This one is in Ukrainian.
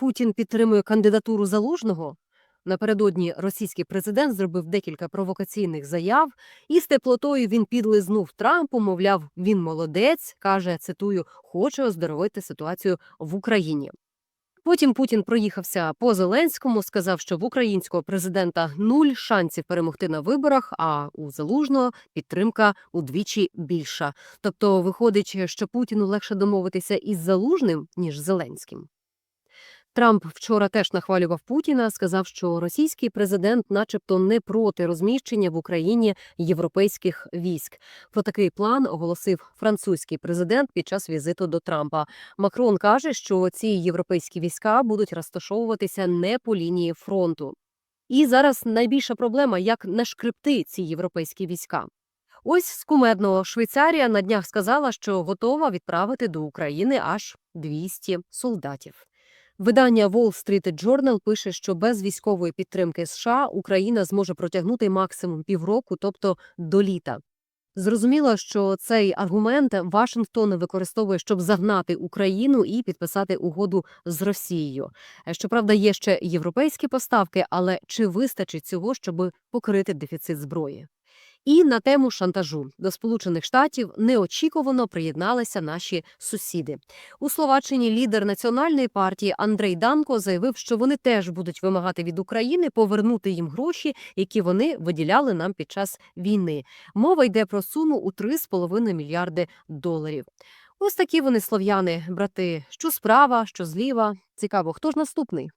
Путін підтримує кандидатуру залужного? Напередодні російський президент зробив декілька провокаційних заяв, і з теплотою він підлизнув Трампу. Мовляв, він молодець, каже, цитую, хоче оздоровити ситуацію в Україні. Потім Путін проїхався по Зеленському, сказав, що в українського президента нуль шансів перемогти на виборах, а у залужного підтримка удвічі більша. Тобто, виходить, що Путіну легше домовитися із залужним ніж Зеленським. Трамп вчора теж нахвалював Путіна, сказав, що російський президент, начебто, не проти розміщення в Україні європейських військ. Про такий план оголосив французький президент під час візиту до Трампа. Макрон каже, що ці європейські війська будуть розташовуватися не по лінії фронту. І зараз найбільша проблема як нашкребти ці європейські війська. Ось з кумедного Швейцарія на днях сказала, що готова відправити до України аж 200 солдатів. Видання Wall Street Journal пише, що без військової підтримки США Україна зможе протягнути максимум півроку, тобто до літа. Зрозуміло, що цей аргумент Вашингтон використовує, щоб загнати Україну і підписати угоду з Росією. Е, Щоправда, є ще європейські поставки, але чи вистачить цього, щоб покрити дефіцит зброї? І на тему шантажу до Сполучених Штатів неочікувано приєдналися наші сусіди. У Словаччині лідер національної партії Андрей Данко заявив, що вони теж будуть вимагати від України повернути їм гроші, які вони виділяли нам під час війни. Мова йде про суму у 3,5 мільярди доларів. Ось такі вони слов'яни, брати, що справа, що зліва. Цікаво, хто ж наступний?